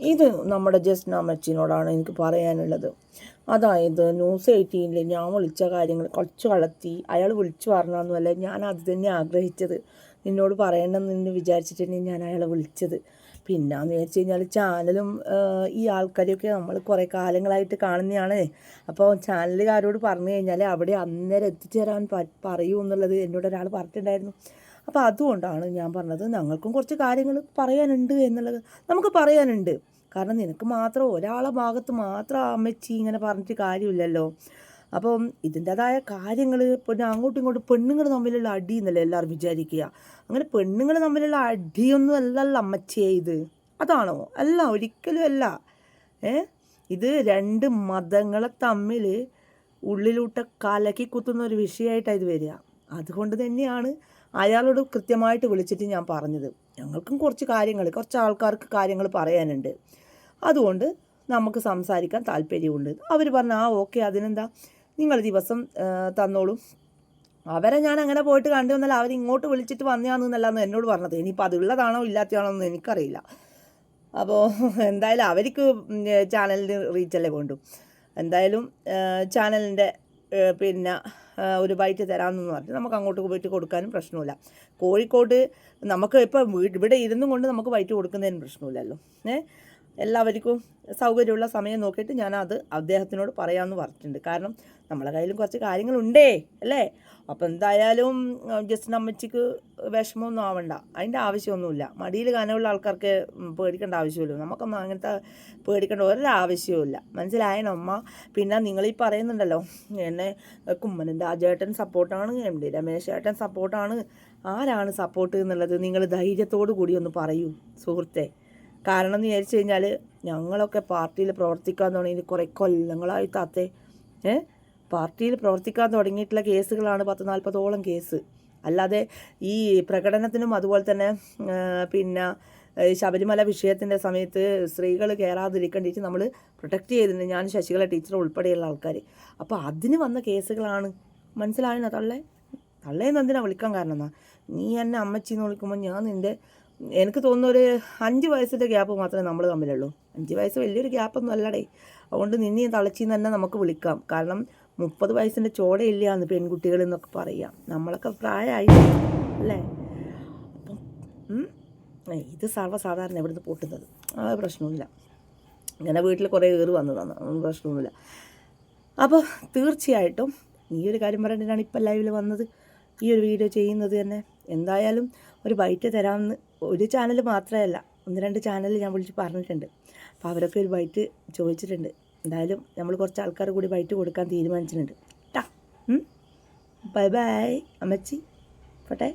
ഇത് നമ്മുടെ ജസ്ന അമ്മച്ചിനോടാണ് എനിക്ക് പറയാനുള്ളത്. അതായത് ന്യൂസ് എയ്റ്റീനിൽ ഞാൻ വിളിച്ച കാര്യങ്ങൾ കുറച്ച് വളർത്തി അയാൾ വിളിച്ചു പറഞ്ഞതൊന്നുമല്ല ഞാൻ അത് തന്നെ ആഗ്രഹിച്ചത്. നിന്നോട് പറയണമെന്ന് വിചാരിച്ചിട്ട് തന്നെ ഞാൻ അയാളെ വിളിച്ചത്. പിന്നെന്ന് വെച്ച് കഴിഞ്ഞാൽ ചാനലും ഈ ആൾക്കാരെയൊക്കെ നമ്മൾ കുറേ കാലങ്ങളായിട്ട് കാണുന്നതാണ്. അപ്പോൾ ചാനലുകാരോട് പറഞ്ഞു കഴിഞ്ഞാൽ അവിടെ അന്നേരം എത്തിച്ചേരാൻ പറയൂ എന്നുള്ളത് എന്നോട് ഒരാൾ പറഞ്ഞിട്ടുണ്ടായിരുന്നു. അപ്പോൾ അതുകൊണ്ടാണ് ഞാൻ പറഞ്ഞത് ഞങ്ങൾക്കും കുറച്ച് കാര്യങ്ങൾ പറയാനുണ്ട് എന്നുള്ളത്. നമുക്ക് പറയാനുണ്ട്. കാരണം നിനക്ക് മാത്രം ഒരാളെ ഭാഗത്ത് മാത്രം അമ്മച്ചി ഇങ്ങനെ പറഞ്ഞിട്ട് കാര്യമില്ലല്ലോ. അപ്പം ഇതിന്റെതായ കാര്യങ്ങൾ പിന്നെ അങ്ങോട്ടും ഇങ്ങോട്ടും പെണ്ണുങ്ങൾ തമ്മിലുള്ള അടി എന്നല്ലേ എല്ലാവരും വിചാരിക്കുക. അങ്ങനെ പെണ്ണുങ്ങൾ തമ്മിലുള്ള അടിയൊന്നും അല്ലല്ല അമ്മച്ചിയെ ഇത്. അതാണോ? അല്ല ഒരിക്കലും അല്ല. ഏ? ഇത് രണ്ട് മതങ്ങളെ തമ്മിൽ ഉള്ളിലൂട്ട കലക്കി കുത്തുന്ന ഒരു വിഷയമായിട്ടാണ് ഇത് വരിക. അതുകൊണ്ട് തന്നെയാണ് അയാളോട് കൃത്യമായിട്ട് വിളിച്ചിട്ട് ഞാൻ പറഞ്ഞത്. ഞങ്ങൾക്കും കുറച്ച് കാര്യങ്ങൾ കുറച്ച് ആൾക്കാർക്ക് കാര്യങ്ങൾ പറയാനുണ്ട്. അതുകൊണ്ട് നമുക്ക് സംസാരിക്കാൻ താല്പര്യമുണ്ട്. അവർ പറഞ്ഞു ആ ഓക്കെ അതിനെന്താ? നിങ്ങൾ ദിവസം തന്നോളൂ. അവരെ ഞാൻ അങ്ങനെ പോയിട്ട് കണ്ടു വന്നാൽ അവർ ഇങ്ങോട്ട് വിളിച്ചിട്ട് വന്നതാണെന്നല്ലാന്ന് എന്നോട് പറഞ്ഞത്. ഇനിയിപ്പോൾ അതുള്ളതാണോ ഇല്ലാത്തതാണോ എന്ന് എനിക്കറിയില്ല. അപ്പോൾ എന്തായാലും അവർക്ക് ചാനലിന് റീച്ചല്ലേ വേണ്ടു. എന്തായാലും ചാനലിന്റെ പിന്നെ ഒരു ബൈറ്റ് തരാമെന്ന് പറഞ്ഞു നമുക്ക് അങ്ങോട്ട് പോയിട്ട് കൊടുക്കാനും പ്രശ്നമില്ല. കോഴിക്കോട് നമുക്ക് ഇപ്പം ഇവിടെ ഇരുന്നും കൊണ്ട് നമുക്ക് ബൈറ്റ് കൊടുക്കുന്നതിന് പ്രശ്നമില്ലല്ലോ. ഏ? എല്ലാവർക്കും സൗകര്യമുള്ള സമയം നോക്കിയിട്ട് ഞാൻ അത് അദ്ദേഹത്തിനോട് പറയാമെന്ന് പറഞ്ഞിട്ടുണ്ട്. കാരണം നമ്മളെ കയ്യിലും കുറച്ച് കാര്യങ്ങളുണ്ടേ അല്ലേ? അപ്പം എന്തായാലും ജസ്റ്റ് അമ്മച്ചിക്ക് വിഷമമൊന്നും ആവണ്ട. അതിന്റെ ആവശ്യമൊന്നുമില്ല. മടിയിൽ കനമുള്ള ആൾക്കാർക്ക് പേടിക്കേണ്ട ആവശ്യമില്ല. നമുക്കൊന്നും അങ്ങനത്തെ പേടിക്കേണ്ട ഒരാവശ്യവുമില്ല. മനസ്സിലായനോ അമ്മ? പിന്നെ നിങ്ങൾ ഈ പറയുന്നുണ്ടല്ലോ എന്നെ കുമ്മനന്റെ രാജേട്ടൻ സപ്പോർട്ടാണ് എം ഡി രമേശ് ഏട്ടൻ സപ്പോർട്ടാണ്. ആരാണ് സപ്പോർട്ട് എന്നുള്ളത് നിങ്ങൾ ധൈര്യത്തോടു കൂടി ഒന്ന് പറയൂ സുഹൃത്തെ. കാരണം എന്ന് വിചാരിച്ചു കഴിഞ്ഞാൽ ഞങ്ങളൊക്കെ പാർട്ടിയിൽ പ്രവർത്തിക്കാൻ തുടങ്ങിയത് കുറേ കൊല്ലങ്ങളായി താത്തേ. ഏ? പാർട്ടിയിൽ പ്രവർത്തിക്കാൻ തുടങ്ങിയിട്ടുള്ള കേസുകളാണ് പത്ത് നാൽപ്പതോളം കേസ്. അല്ലാതെ ഈ പ്രകടനത്തിനും അതുപോലെ തന്നെ പിന്നെ ശബരിമല വിഷയത്തിന്റെ സമയത്ത് സ്ത്രീകൾ കയറാതിരിക്കേണ്ടിയിട്ട് നമ്മൾ പ്രൊട്ടക്റ്റ് ചെയ്തിട്ടുണ്ട്. ഞാൻ ശശികല ടീച്ചർ ഉൾപ്പെടെയുള്ള ആൾക്കാർ അപ്പോൾ അതിന് വന്ന കേസുകളാണ്. മനസ്സിലായെന്നാ തള്ളേ. തള്ളേന്ന് എന്തിനാ വിളിക്കാൻ കാരണം എന്നാ നീ എന്നെ അമ്മച്ചി എന്ന് വിളിക്കുമ്പോൾ ഞാൻ നിന്റെ എനിക്ക് തോന്നുന്ന ഒരു അഞ്ച് വയസ്സിന്റെ ഗ്യാപ്പ് മാത്രമേ നമ്മൾ തമ്മിലുള്ളൂ. അഞ്ച് വയസ്സ് വലിയൊരു ഗ്യാപ്പൊന്നും അല്ലടേ. അതുകൊണ്ട് നിന്നെയും തളച്ചിന്ന് തന്നെ നമുക്ക് വിളിക്കാം. കാരണം മുപ്പത് വയസ്സിന്റെ ചോടയില്ലാന്ന് പെൺകുട്ടികൾ എന്നൊക്കെ പറയാം. നമ്മളൊക്കെ പ്രായമായി അല്ലേ? അപ്പം ഇത് സർവസാധാരണ എവിടുന്ന് പൊട്ടുന്നത്. ആ പ്രശ്നമില്ല ഇങ്ങനെ വീട്ടിൽ കുറേ കയറി വന്നതാണ്. അതൊന്നും പ്രശ്നമൊന്നുമില്ല അപ്പോൾ തീർച്ചയായിട്ടും ഈ ഒരു കാര്യം പറഞ്ഞിട്ടാണ് ഇപ്പം ലൈവിൽ വന്നത്. ഈ ഒരു വീഡിയോ ചെയ്യുന്നത് തന്നെ. എന്തായാലും ഒരു ബൈറ്റ് തരാമെന്ന് ഒരു ചാനൽ മാത്രമല്ല. ഒന്ന് രണ്ട് ചാനൽ ഞാൻ വിളിച്ച് പറഞ്ഞിട്ടുണ്ട്. അപ്പോൾ അവരൊക്കെ ഒരു ബൈറ്റ് ചോദിച്ചിട്ടുണ്ട്. എന്തായാലും നമ്മൾ കുറച്ച് ആൾക്കാർ കൂടി ബൈറ്റ് കൊടുക്കാൻ തീരുമാനിച്ചിട്ടുണ്ട്. ടാ ബൈ ബൈ അമ്മച്ചി. പോട്ടെ.